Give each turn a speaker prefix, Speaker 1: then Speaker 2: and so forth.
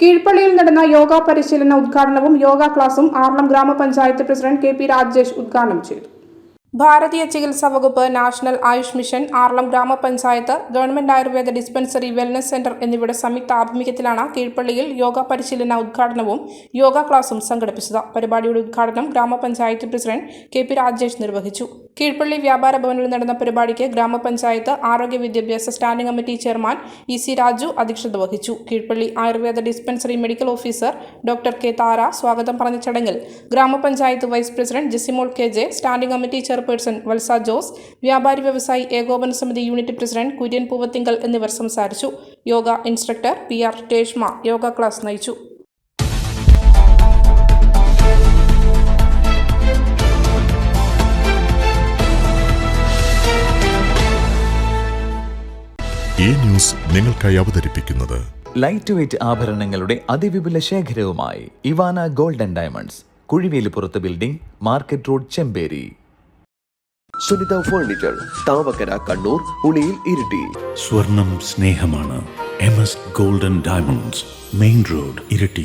Speaker 1: കീഴ്പള്ളിയിൽ നടന്ന യോഗ പരിശീലന ഉദ്ഘാടനവും യോഗ ക്ലാസും ആർളം ഗ്രാമപഞ്ചായത്ത് പ്രസിഡന്റ് കെ പി രാജേഷ് ഉദ്ഘാടനം ചെയ്തു. ഭാരതീയ ചികിത്സാ വകുപ്പ് നാഷണൽ ആയുഷ് മിഷൻ ആർളം ഗ്രാമപഞ്ചായത്ത് government Ayurveda dispensary wellness centre എന്നിവയുടെ സംയുക്ത ആഭിമുഖ്യത്തിലാണ് കീഴ്പള്ളിയിൽ യോഗ പരിശീലന ഉദ്ഘാടനവും യോഗ ക്ലാസും സംഘടിപ്പിച്ചത്. പരിപാടിയുടെ ഉദ്ഘാടനം ഗ്രാമപഞ്ചായത്ത് പ്രസിഡന്റ് കെ പി രാജേഷ് നിർവഹിച്ചു. കീഴ്പള്ളി വ്യാപാര ഭവനിൽ നടന്ന പരിപാടിക്ക് ഗ്രാമപഞ്ചായത്ത് ആരോഗ്യ വിദ്യാഭ്യാസ standing committee chairman E C Raju അധ്യക്ഷത വഹിച്ചു. Keezhpally Ayurveda dispensary medical officer doctor K Thara സ്വാഗതം പറഞ്ഞ ചടങ്ങിൽ ഗ്രാമപഞ്ചായത്ത് vice president Jesimol K J standing committee chairperson Valsa Jose വ്യാപാരി വ്യവസായി ഏകോപന സമിതി യൂണിറ്റ് പ്രസിഡന്റ് കുര്യൻ പൂവത്തിങ്കൽ എന്നിവർ സംസാരിച്ചു. Yoga instructor P R Reshma yoga class നയിച്ചു.
Speaker 2: ഈ ന്യൂസ് നിങ്ങൾക്കായി അവതരിപ്പിക്കുന്നത്
Speaker 3: ലൈറ്റ് വെയ്റ്റ് ആഭരണങ്ങളുടെ അതിവിപുല ശേഖരവുമായി Ivana golden diamonds കുഴിവേലിപ്പുറത്ത് building market road Chemperi.
Speaker 4: Sunitha furniture Thavakkara Kannur Uliyil Iritty.
Speaker 5: സ്വർണം സ്നേഹമാണ് M S golden diamonds main road Iritty.